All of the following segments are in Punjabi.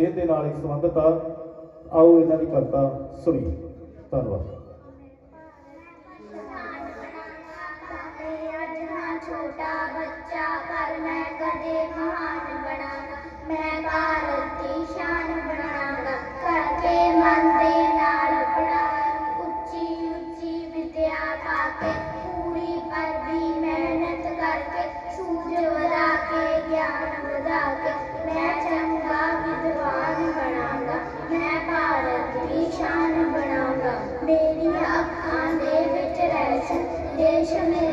ਇਹ ਦੇ ਨਾਲ ਹੀ ਸੰਬੰਧਿਤ ਆ। ਆਓ ਇਹਨਾਂ ਦੀ ਕਵਿਤਾ ਸੁਣੀਏ ਧੰਨਵਾਦ। ਅੱਜ ਹਾਂ ਛੋਟਾ ਬੱਚਾ ਪਰ ਮੈਂ ਕਦੇ ਮਹਾਨ ਬਣਾਂਗਾ ਮੈਂ ਭਾਰਤ ਦੀ ਸ਼ਾਨ ਬਣਾਂਗਾ ਕਰਕੇ ਮਨ ਦੇ ਨਾਲ ਪੜਾਈ ਉੱਚੀ ਉੱਚੀ ਵਿਦਿਆ ਪਾ ਕੇ ਪੂਰੀ ਪਰ ਵੀ ਮਿਹਨਤ ਕਰਕੇ ਸੂਝ ਵਧਾ ਕੇ ਗਿਆਨ ਵਧਾ ਮੈਂ ਭਾਰਤ ਦੀ ਸ਼ਾਨ ਬਣਾਉਂਗਾ ਮੇਰੀਆਂ ਅੱਖਾਂ ਦੇ ਵਿੱਚ ਰਹਿ ਦੇਸ਼ ਮੇਰੇ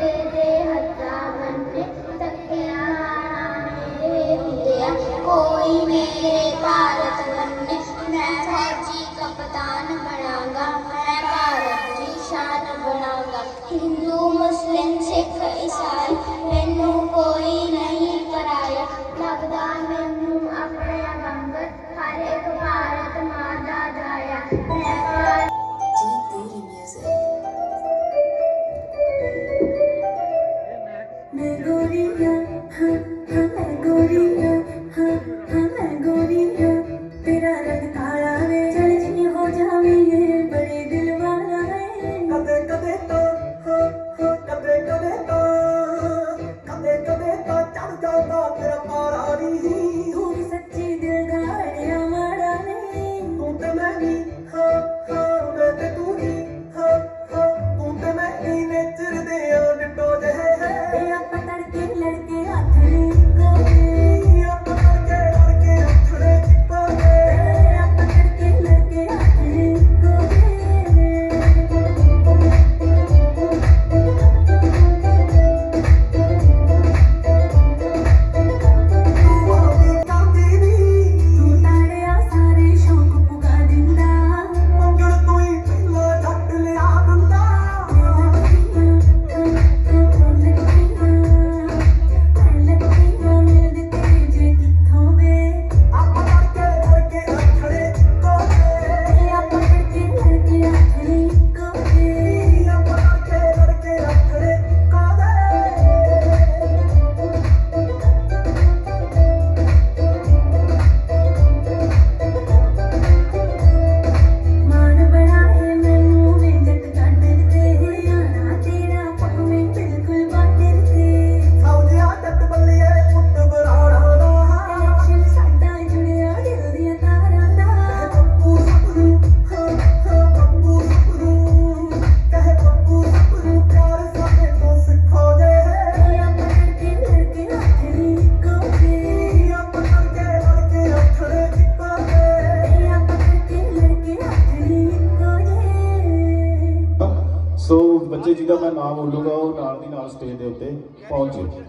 ਬੋਲੂਗਾ ਉਹ ਨਾਲ ਦੀ ਨਾਲ ਸਟੇਜ ਦੇ ਉੱਤੇ ਪਹੁੰਚ ਜਾਓ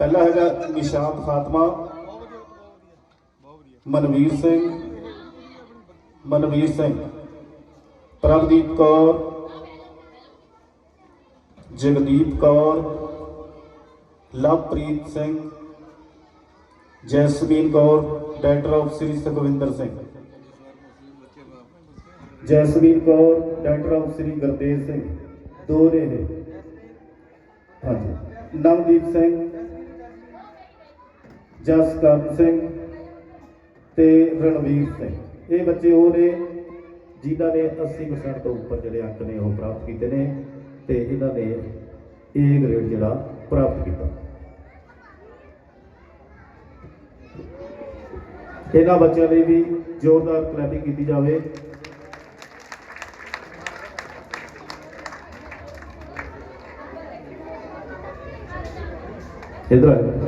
ਪਹਿਲਾ ਹੈਗਾ Nishant Khatma, Manveer Singh Manveer Singh, Prabhdeep Kaur, Jagdeep Kaur, Lovepreet Singh, Jasmine Kaur, director of Shri Sukhwinder Singh. Jasmine Kaur doctor of Shri Gurdev Singh. ਦੋ ਨੇ ਇਹ ਹਾਂਜੀ। ਨਵਦੀਪ ਸਿੰਘ, ਜਸਕਰਨ ਸਿੰਘ ਤੇ ਰਣਵੀਰ ਸਿੰਘ। ਇਹ ਬੱਚੇ ਉਹ ਨੇ ਜਿਨ੍ਹਾਂ ਨੇ 80% ਤੋਂ ਉੱਪਰ ਜਿਹੜੇ ਅੰਕ ਨੇ ਉਹ ਪ੍ਰਾਪਤ ਕੀਤੇ ਨੇ ਤੇ ਇਹਨਾਂ ਨੇ ਏ ਗ੍ਰੇਡ ਜਿਹੜਾ ਪ੍ਰਾਪਤ ਕੀਤਾ। ਇਹਨਾਂ ਬੱਚਿਆਂ ਲਈ ਵੀ ਜ਼ੋਰਦਾਰ ਕਲੈਪਿੰਗ ਕੀਤੀ ਜਾਵੇ। எதிராக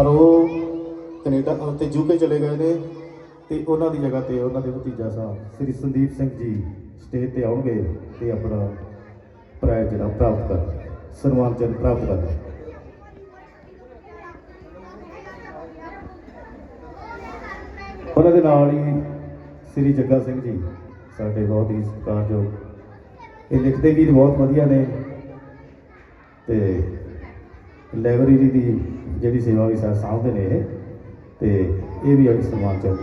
ਪਰ ਉਹ ਕੈਨੇਡਾ ਤੇ ਯੂਕੇ ਚਲੇ ਗਏ ਨੇ ਤੇ ਉਹਨਾਂ ਦੀ ਜਗ੍ਹਾ ਤੇ ਉਹਨਾਂ ਦੇ ਭਤੀਜਾ ਸਾਹਿਬ, ਸ੍ਰੀ ਸੰਦੀਪ ਸਿੰਘ ਜੀ ਸਟੇਜ ਤੇ ਆਉਣਗੇ ਤੇ ਆਪਣਾ ਪ੍ਰਾਈਜ਼ ਜਿਹੜਾ ਪ੍ਰਾਪਤ ਕਰ ਸਨਮਾਨ ਚਿੰਨ੍ਹ ਪ੍ਰਾਪਤ ਕਰ ਉਹਨਾਂ ਦੇ ਨਾਲ ਹੀ ਸ੍ਰੀ ਜੱਗਾ ਸਿੰਘ ਜੀ, ਸਾਡੇ ਬਹੁਤ ਹੀ ਸਤਿਕਾਰਯੋਗ, ਇਹ ਲਿਖਦੇ ਵੀ ਬਹੁਤ ਵਧੀਆ ਨੇ ਤੇ ਲਾਇਬ੍ਰੇਰੀ ਦੀ ਜਿਹੜੀ ਸੇਵਾ ਵੀ ਸਾ ਸਾਂਭਦੇ ਨੇ ਇਹ, ਤੇ ਇਹ ਵੀ ਅੱਜ ਸਨਮਾਨ ਚੰਦ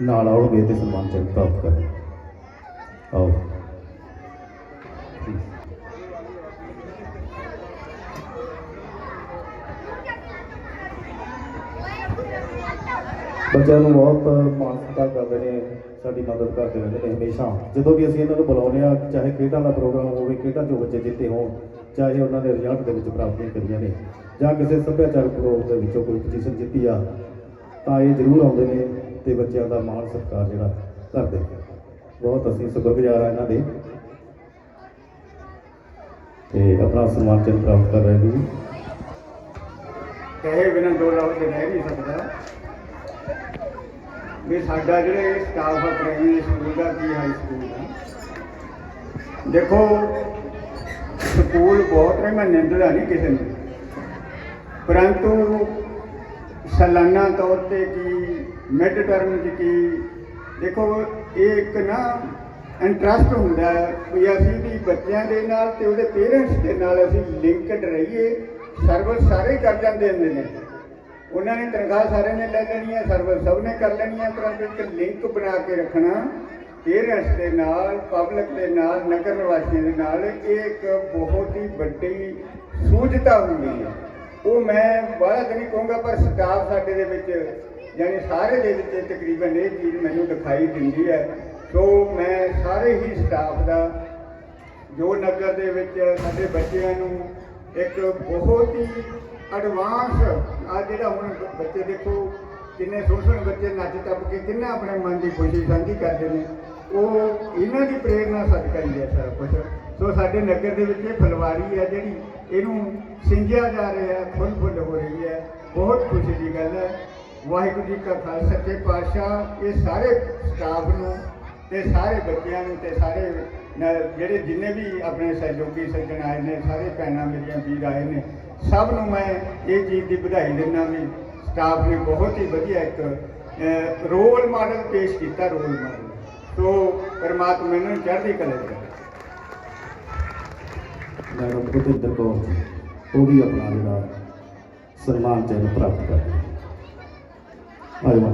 ਨਾਲ ਆਉਣਗੇ ਤੇ ਸਨਮਾਨ ਚੰਦ ਪ੍ਰਾਪਤ ਕਰਨ ਆਓ। ਬੱਚਿਆਂ ਨੂੰ ਬਹੁਤ ਮਾਨਸਤਾ ਕਰਦੇ ਨੇ, ਸਾਡੀ ਮਦਦ ਕਰਦੇ ਰਹਿੰਦੇ ਨੇ ਹਮੇਸ਼ਾ। ਜਦੋਂ ਵੀ ਅਸੀਂ ਇਹਨਾਂ ਨੂੰ ਬੁਲਾਉਂਦੇ ਆ ਚਾਹੇ ਖੇਡਾਂ ਦਾ ਪ੍ਰੋਗਰਾਮ ਹੋਵੇ, ਖੇਡਾਂ 'ਚੋਂ ਬੱਚੇ ਜਿੱਤੇ ਹੋਣ, ਚਾਹੇ ਉਹਨਾਂ ਦੇ ਰਿਜ਼ਲਟ ਦੇ ਵਿੱਚ ਪ੍ਰਾਪਤੀਆਂ ਕਰੀਆਂ ਨੇ। ਜਾਂ ਕਿਸੇ ਸੱਭਿਆਚਾਰਕ ਪ੍ਰੋਗਰਾਮ ਦੇ ਵਿੱਚੋਂ ਕੋਈ ਪੋਜੀਸ਼ਨ ਜਿੱਤੀ ਆ, ਤਾਂ ਇਹ ਜ਼ਰੂਰ ਆਉਂਦੇ ਨੇ ਤੇ ਬੱਚਿਆਂ ਦਾ ਮਾਣ ਸਤਿਕਾਰ ਜਿਹੜਾ ਕਰਦੇ ਨੇ। ਬਹੁਤ ਅਸੀਂ ਸ਼ੁਕਰਗੁਜ਼ਾਰ ਆ ਇਹਨਾਂ ਦੇ। ਤੇ ਆਪਣਾ ਸਨਮਾਨ ਚਿੰਨ੍ਹ ਪ੍ਰਾਪਤ ਕਰ ਰਹੇ ਨੇ ਜੀ। ਕਹੇ ਬਿਨਾਂ ਦੋ ਲਫ਼ਜ਼ ਰਹਿ ਨਹੀਂ ਸਕਦਾ। ਵੀ ਸਾਡਾ ਜਿਹੜੇ ਸਟਾਫ ਆ ਪ੍ਰਾਇਮਰੀ ਸਕੂਲ ਦਾ ਕੀ ਹਾਈ ਸਕੂਲ ਦਾ? ਦੇਖੋ ਸਕੂਲ ਬਹੁਤ ਨੇ, ਮੈਂ ਨਿੰਦਦਾ ਨਹੀਂ ਕਿਸੇ ਨੂੰ। ਪਰੰਤੂ ਸਾਲਾਨਾ ਤੌਰ ਤੇ ਕੀ ਮਿਡ ਟਰਮ ਚ ਕੀ, ਦੇਖੋ ਇਹ ਇੱਕ ਨਾ ਇੰਟਰਸਟ ਹੁੰਦਾ ਹੈ ਵੀ ਅਸੀਂ ਵੀ ਬੱਚਿਆਂ ਦੇ ਨਾਲ ਤੇ ਉਹਦੇ ਪੇਰੈਂਟਸ ਦੇ ਨਾਲ ਅਸੀਂ ਲਿੰਕਡ ਰਹੀਏ ਸਰਵਿਸ ਸਾਰੇ ਕਰ ਜਾਂਦੇ ਹੁੰਦੇ ਨੇ। ਉਹਨਾਂ ਨੇ ਤਨਖਾਹ ਸਾਰਿਆਂ ਨੇ ਲੈ ਲੈਣੀ ਹੈ ਸਰਵਿਸ ਸਭ ਨੇ ਕਰ ਲੈਣੀ ਹੈ, ਪਰੰਤੂ ਇੱਕ ਲਿੰਕ ਬਣਾ ਕੇ ਰੱਖਣਾ ਪੇਰੈਂਟਸ ਦੇ ਨਾਲ ਪਬਲਿਕ ਦੇ ਨਾਲ, ਨਗਰ ਨਿਵਾਸੀਆਂ ਦੇ ਨਾਲ, ਇਹ ਇੱਕ ਬਹੁਤ ਹੀ ਵੱਡੀ ਸੂਝਤਾ ਹੁੰਦੀ ਹੈ। ਉਹ ਮੈਂ ਬਾਹਲਾ ਤਾਂ ਨਹੀਂ ਕਹੂੰਗਾ, ਪਰ ਸਟਾਫ ਸਾਡੇ ਦੇ ਵਿੱਚ, ਯਾਨੀ ਸਾਰੇ ਦੇ ਵਿੱਚ ਤਕਰੀਬਨ ਇਹ ਚੀਜ਼ ਮੈਨੂੰ ਦਿਖਾਈ ਦਿੰਦੀ ਹੈ। ਸੋ ਮੈਂ ਸਾਰੇ ਹੀ ਸਟਾਫ ਦਾ, ਜੋ ਨਗਰ ਦੇ ਵਿੱਚ ਸਾਡੇ ਬੱਚਿਆਂ ਨੂੰ ਇੱਕ ਬਹੁਤ ਹੀ ਐਡਵਾਂਸ ਆ ਜਿਹੜਾ ਹੁਣ ਬੱਚੇ ਦੇਖੋ, ਕਿੰਨੇ ਸੋਹਣੇ ਸੋਹਣੇ ਬੱਚੇ ਨੱਚ ਟੱਪ ਕੇ ਕਿੰਨਾ ਆਪਣੇ ਮਨ ਦੀ ਖੁਸ਼ੀ ਸਾਂਝੀ ਕਰਦੇ ਨੇ, ਉਹ ਇਹਨਾਂ ਦੀ ਪ੍ਰੇਰਨਾ ਸਦਕਾ ਹੀ ਹੈ ਸਾਰਾ ਕੁਝ ਸੋ ਸਾਡੇ ਨਗਰ ਦੇ ਵਿੱਚ ਇਹ ਫਲਵਾਰੀ ਹੈ ਜਿਹੜੀ ਇਹਨੂੰ ਸਿੰਜਿਆ ਜਾ ਰਿਹਾ ਫੁੱਲ ਫੁੱਲ ਹੋ ਰਹੀ ਹੈ। ਬਹੁਤ ਖੁਸ਼ੀ ਦੀ ਗੱਲ ਹੈ। ਵਾਹਿਗੁਰੂ ਜੀ ਕਾ ਖਾਲਸਾ, ਸੱਚੇ ਪਾਤਸ਼ਾਹ, ਇਹ ਸਾਰੇ ਸਟਾਫ ਨੂੰ ਤੇ ਸਾਰੇ ਬੱਚਿਆਂ ਨੂੰ ਤੇ ਸਾਰੇ ਜਿਹੜੇ ਜਿੰਨੇ ਵੀ ਆਪਣੇ ਸਹਿਯੋਗੀ ਸੱਜਣ ਆਏ ਨੇ, ਸਾਰੇ ਭੈਣਾਂ ਮੇਰੀਆਂ, ਵੀਰ ਆਏ ਨੇ, ਸਭ ਨੂੰ ਮੈਂ ਇਹ ਚੀਜ਼ ਦੀ ਵਧਾਈ ਦਿੰਦਾ ਵੀ ਸਟਾਫ ਨੇ ਬਹੁਤ ਹੀ ਵਧੀਆ ਇੱਕ ਰੋਲ ਮਾਡਲ ਪੇਸ਼ ਕੀਤਾ ਰੋਲ ਮਾਡਲ ਸੋ ਪਰਮਾਤਮਾ ਨੂੰ ਚੜ੍ਹਦੀ ਕਲਾ ਦੇ ਮੈਡਮ ਭੁਪਿੰਦਰ ਕੌਰ ਜੀ, ਉਹ ਵੀ ਆਪਣਾ ਜਿਹੜਾ ਸਨਮਾਨ ਚਿੰਨ੍ਹ ਪ੍ਰਾਪਤ ਕਰਦੇ ਰਹੇ ਆਜੋ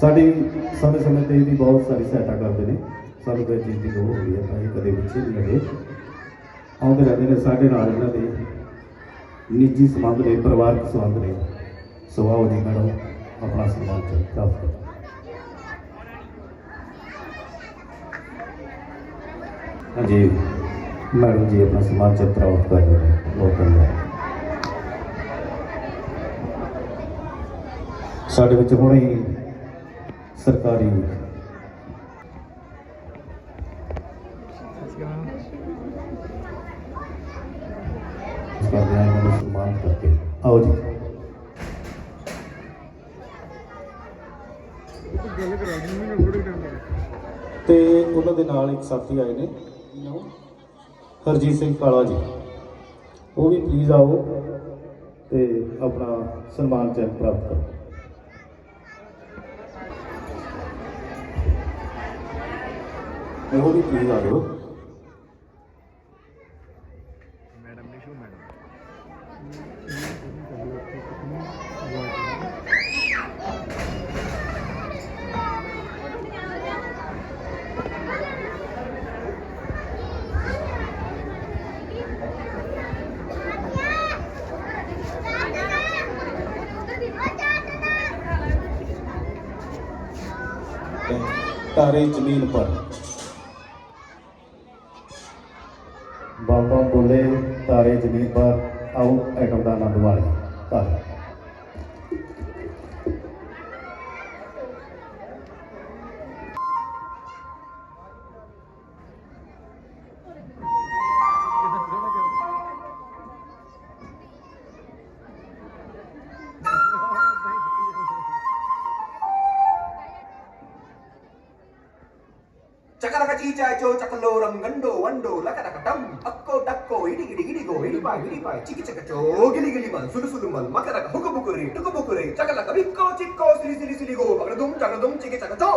ਸਾਡੀ ਸਮੇਂ ਸਮੇਂ ਤੇ ਇਹਦੀ ਬਹੁਤ ਸਾਰੀ ਸਹਾਇਤਾ ਕਰਦੇ ਨੇ। ਸਾਨੂੰ ਕੋਈ ਚੀਜ਼ ਦੀ ਲੋੜ ਹੁੰਦੀ ਹੈ, ਤਾਂ ਇਹ ਕਦੇ ਪਿੱਛੇ ਨਹੀਂ ਲੱਗੇ ਆਉਂਦੇ ਰਹਿੰਦੇ ਨੇ ਸਾਡੇ ਨਾਲ ਇਹਨਾਂ ਦੇ ਨਿੱਜੀ ਸੰਬੰਧ ਨੇ, ਪਰਿਵਾਰਕ ਸੰਬੰਧ ਨੇ। ਸੋ ਜੀ ਮੈਡਮ, ਆਪਣਾ ਸਨਮਾਨ ਚਿੰਨ੍ਹ ਪ੍ਰਾਪਤ ਕਰੋ ਹਾਂਜੀ। ਮੈਡਮ ਜੀ, ਆਪਣਾ ਸਨਮਾਨ ਚਿੰਨ੍ਹ ਪ੍ਰਾਪਤ ਕਰ ਰਹੇ ਨੇ ਬਹੁਤ ਧੰਨਵਾਦ। ਸਾਡੇ ਵਿੱਚ ਹੁਣੇ ਸਰਕਾਰੀ ਕਰਦੇ ਆ ਇਹਨਾਂ ਨੂੰ ਸਨਮਾਨ ਕਰਕੇ। ਆਓ ਜੀ। ਤੇ ਉਹਨਾਂ ਦੇ ਨਾਲ ਇੱਕ ਸਾਥੀ ਆਏ ਨੇ। ਹਰਜੀਤ ਸਿੰਘ ਕਾਲਾ ਜੀ। ਉਹ ਵੀ ਪਲੀਜ਼ ਆਓ ਤੇ ਆਪਣਾ ਸਨਮਾਨ ਚੈੱਕ ਪ੍ਰਾਪਤ ਕਰੋ। ਉਹ ਵੀ ਪਲੀਜ਼ ਆ ਤਾਰੇ ਜ਼ਮੀਨ ਪਰ। ਬਾਬਾ ਬੋਲੇ ਤਾਰੇ ਜ਼ਮੀਨ ਪਰ ਆਓ ਐਟਮ ਦਾ ਆਨੰਦ ಚಾಚೋ ಚಕಲೋರಂ ಗಂಡೋ ವಂಡೋ ಲಕಡಕ ಟಂ ಅಕ್ಕೋ ಟಕ್ಕೋ ಇಡಿಗಿಡಿ ಇಡಿಗೋ ಇಡಿಪಾಯ್ ಇಡಿಪಾಯ್ ಚಿಕಿ ಚಕ ಚೋ ಗಿಲಿ ಗಿಲಿ ಮಲ್ ಸುಲು ಸುಲು ಮಲ್ ಮಕರಕ ಹುಕು ಬುಕುರಿ ಟುಕು ಬುಕುರಿ ಚಕಲಕ ಬಿಕ್ಕೋ ಚಿಕ್ಕೋ ಸಿಲಿ ಸಿಲಿ ಸಿಲಿಗೋ ಬಗಡದುಂ ಚಗದುಂ ಚಿಕಿ ಚಕ ಚೋ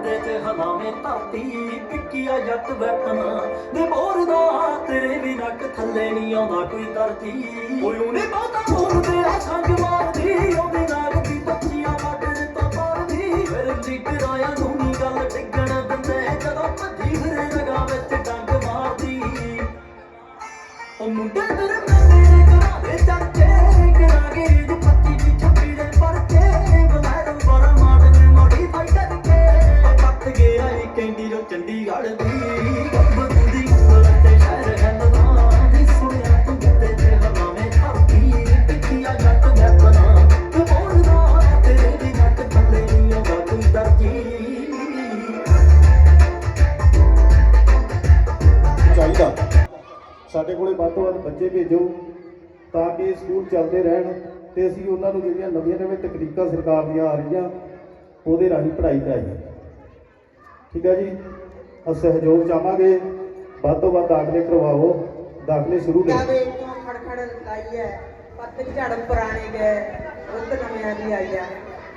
ਸੁਣਿਆ ਤੇ ਹਲਾਵੇਂ ਧਰਤੀ ਪਿੱਕੀਆ ਜੱਟ ਵੈਪਨਾ ਦੇ ਮੋਰਦਾ ਤੇਰੇ ਵੀ ਨੱਕ ਥੱਲੇ ਨਹੀਂ ਆਉਂਦਾ ਕੋਈ ਧਰਤੀ। ਓਏ ਉਹਨੇ ਬਹੁਤਾ ਬੋਲਦੇ ਆ ਸੰਗ ਮਾਰਦੀ ਉਹਦੇ ਚੰਡੀਗੜ੍ਹ ਦੀ ਗੱਭਰੂ ਦੀ ਉਂਗਲ ਤੇ ਸ਼ਹਿਰ ਹੈ ਲਦਾਨੀ ਸੁਣਿਆ ਤੂੰ ਕਿਤੇ ਤੇ ਹਵਾਵੇਂ ਧਰਤੀ ਪਿੱਛੀਆ ਜੱਟ ਵੈਪਨਾ ਤੂੰ ਬੋਲਦਾ ਤੇਰੇ ਦੀ ਨੱਕ ਥੱਲੇ ਨਹੀਂ ਆਉਂਦਾ ਕੋਈ ਦਰਜੀ ਚਾਹੀਦਾ। ਸਾਡੇ ਕੋਲੇ ਵੱਧ ਤੋਂ ਵੱਧ ਬੱਚੇ ਭੇਜੋ ਤਾਂ ਕਿ ਸਕੂਲ ਚੱਲਦੇ ਰਹਿਣ ਤੇ ਅਸੀਂ ਉਹਨਾਂ ਨੂੰ ਜਿਹੜੀਆਂ ਨਵੀਆਂ ਨਵੀਆਂ ਤਕਨੀਕਾਂ ਸਰਕਾਰ ਦੀਆਂ ਆ ਰਹੀਆਂ ਉਹਦੇ ਰਾਹੀਂ ਪੜ੍ਹਾਈ ਕਰਾਈਏ। ਠੀਕ ਹੈ ਜੀ? ਅਸੀਂ ਸਹਿਯੋਗ ਚਾਹਾਂਗੇ। ਵੱਧ ਤੋਂ ਵੱਧ ਦਾਖਲੇ ਕਰਵਾਓ। ਦਾਖਲੇ ਸ਼ੁਰੂ ਨੇ ਜਾਵੇ ਤੋਂ ਖੜਖੜ ਲਾਈ ਹੈ ਪੱਤ ਝੜ ਪੁਰਾਣੇ ਗਏ। ਰੁੱਤ ਨਵਿਆਂ ਦੀ ਆਈ ਹੈ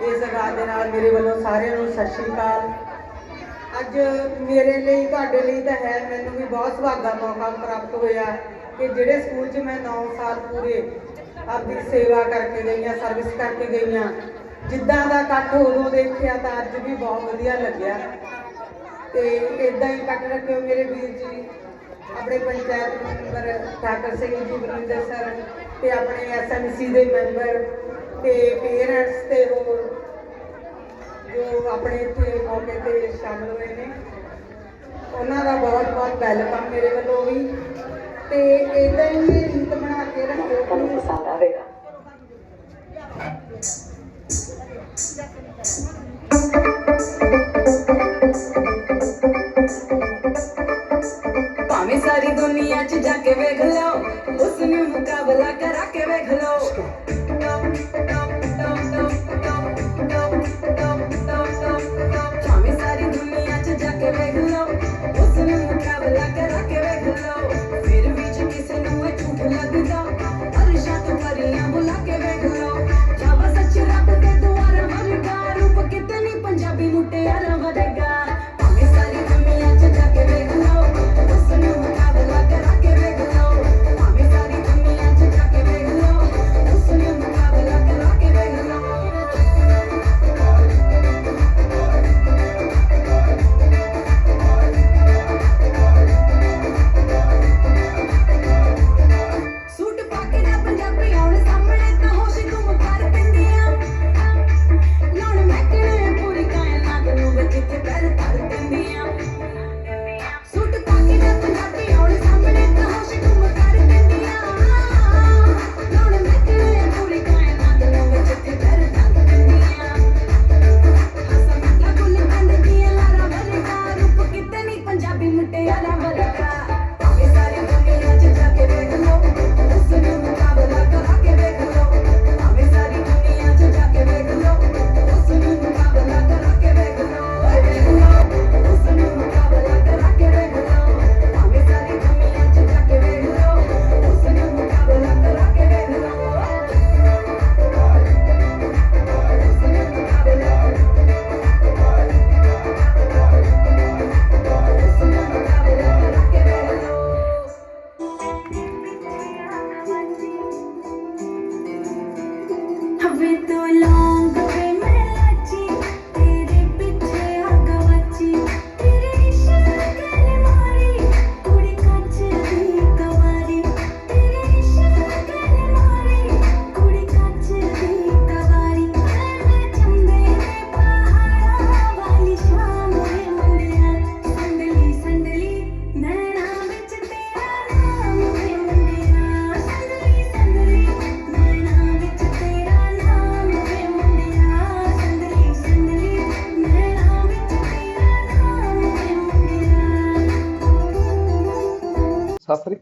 ਇਸ ਰਾਤ ਦੇ ਨਾਲ ਮੇਰੇ ਵੱਲੋਂ ਸਾਰਿਆਂ ਨੂੰ ਸਤਿ ਸ਼੍ਰੀ ਅਕਾਲ। ਅੱਜ ਮੇਰੇ ਲਈ, ਤੁਹਾਡੇ ਲਈ ਤਾਂ ਹੈ ਮੈਨੂੰ ਵੀ ਬਹੁਤ ਸੁਭਾਗਾ ਮੌਕਾ ਪ੍ਰਾਪਤ ਹੋਇਆ ਕਿ ਜਿਹੜੇ ਸਕੂਲ 'ਚ ਮੈਂ 9 ਸਾਲ ਪੂਰੇ ਆਪਦੀ ਸੇਵਾ ਕਰਕੇ ਗਈਆਂ ਸਰਵਿਸ ਕਰਕੇ ਗਈਆਂ, ਜਿੱਦਾਂ ਦਾ ਇਕੱਠ ਉਦੋਂ ਦੇਖਿਆ ਤਾਂ ਅੱਜ ਵੀ ਬਹੁਤ ਵਧੀਆ ਲੱਗਿਆ। ਤੇ ਇਦਾਂ ਹੀ ਕੱਟ ਰੱਖਿਓ ਮੇਰੇ ਵੀਰ ਜੀ। ਆਪਣੇ ਪੰਚਾਇਤ ਮੈਂਬਰ ਠਾਕਰ ਸਿੰਘ ਜੀ, ਵਰਿੰਦਰ ਸਰ ਤੇ ਆਪਣੇ ਐਸਐਮਸੀ ਦੇ ਮੈਂਬਰ ਤੇ ਪੇਰੈਂਟਸ ਤੇ ਹੋਰ ਜੋ ਆਪਣੇ ਇੱਥੇ ਮੌਕੇ ਤੇ ਸ਼ਾਮਲ ਹੋਏ ਨੇ। ਉਹਨਾਂ ਦਾ ਬਹੁਤ ਬਹੁਤ ਵੈਲਕਮ ਮੇਰੇ ਵੱਲੋਂ ਵੀ। ਤੇ ਇਦਾਂ ਹੀ ਇਹ ਰੀਤ ਬਣਾ ਕੇ ਰੱਖਿਓ।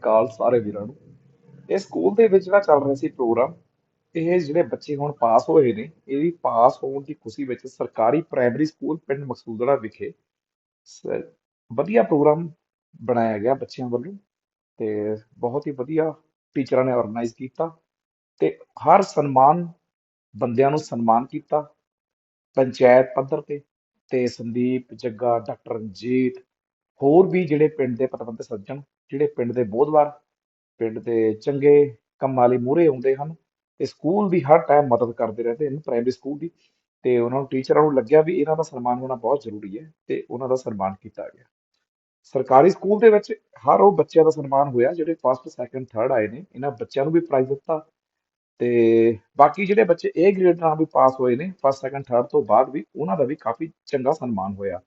ਅਕਾਲ ਸਾਰੇ ਵੀਰਾਂ ਨੂੰ। ਇਹ ਸਕੂਲ ਦੇ ਵਿੱਚ ਜਿਹੜਾ ਚੱਲ ਰਿਹਾ ਸੀ ਪ੍ਰੋਗਰਾਮ। ਇਹ ਜਿਹੜੇ ਬੱਚੇ ਹੁਣ ਪਾਸ ਹੋਏ ਨੇ, ਇਹ ਪਾਸ ਹੋਣ ਦੀ ਖੁਸ਼ੀ ਵਿੱਚ ਸਰਕਾਰੀ ਪ੍ਰਾਇਮਰੀ ਸਕੂਲ ਪਿੰਡ ਮਕਸੂਦੜਾ ਵਿਖੇ ਵਧੀਆ ਪ੍ਰੋਗਰਾਮ ਬਣਾਇਆ ਗਿਆ ਬੱਚਿਆਂ ਵੱਲੋਂ ਤੇ ਬਹੁਤ ਹੀ ਵਧੀਆ ਟੀਚਰਾਂ ਨੇ ਆਰਗੇਨਾਈਜ਼ ਕੀਤਾ ਤੇ ਹਰ ਸਨਮਾਨ ਬੰਦਿਆਂ ਨੂੰ ਸਨਮਾਨ ਕੀਤਾ। ਪੰਚਾਇਤ ਪੱਧਰ ਤੇ ਤੇ ਸੰਦੀਪ, ਜੱਗਾ, ਡਾਕਟਰ ਰਣਜੀਤ ਹੋਰ ਵੀ ਜਿਹੜੇ ਪਿੰਡ ਦੇ ਪਤਵੰਤੇ ਸੱਜਣ, ਜਿਹੜੇ ਪਿੰਡ ਦੇ ਬੋਧਵਾਰ, ਪਿੰਡ ਦੇ ਚੰਗੇ ਕੰਮਾਂ ਲਈ ਮੂਹਰੇ ਆਉਂਦੇ ਹਨ ਤੇ ਸਕੂਲ ਦੀ ਹਰ ਟਾਈਮ ਮਦਦ ਕਰਦੇ ਰਹਿੰਦੇ ਹਨ ਪ੍ਰਾਇਮਰੀ ਸਕੂਲ ਦੀ, ਤੇ ਉਹਨਾਂ ਨੂੰ ਟੀਚਰਾਂ ਨੂੰ ਲੱਗਿਆ ਵੀ ਇਹਨਾਂ ਦਾ ਸਨਮਾਨ ਹੋਣਾ ਬਹੁਤ ਜ਼ਰੂਰੀ ਹੈ ਤੇ ਉਹਨਾਂ ਦਾ ਸਨਮਾਨ ਕੀਤਾ ਗਿਆ। ਸਰਕਾਰੀ ਸਕੂਲ ਦੇ ਵਿੱਚ ਹਰ ਉਹ ਬੱਚਿਆਂ ਦਾ ਸਨਮਾਨ ਹੋਇਆ, ਜਿਹੜੇ ਫਸਟ ਸੈਕੰਡ ਥਰਡ ਆਏ ਨੇ, ਇਹਨਾਂ ਬੱਚਿਆਂ ਨੂੰ ਵੀ ਪ੍ਰਾਈਜ਼ ਦਿੱਤਾ ਤੇ ਬਾਕੀ ਜਿਹੜੇ ਬੱਚੇ A ਗ੍ਰੇਡ ਨਾਲ ਵੀ ਪਾਸ ਹੋਏ ਨੇ ਫਸਟ ਸੈਕੰਡ ਥਰਡ ਤੋਂ ਬਾਅਦ ਵੀ ਉਹਨਾਂ ਦਾ ਵੀ ਕਾਫੀ ਚੰਗਾ ਸਨਮਾਨ ਹੋਇਆ।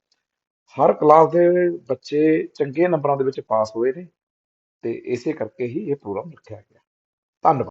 ਹਰ ਕਲਾਸ ਦੇ ਬੱਚੇ ਚੰਗੇ ਨੰਬਰਾਂ ਦੇ ਵਿੱਚ ਪਾਸ ਹੋਏ ਨੇ ਅਤੇ ਇਸੇ ਕਰਕੇ ਹੀ ਇਹ ਪ੍ਰੋਗਰਾਮ ਰੱਖਿਆ ਗਿਆ। ਧੰਨਵਾਦ।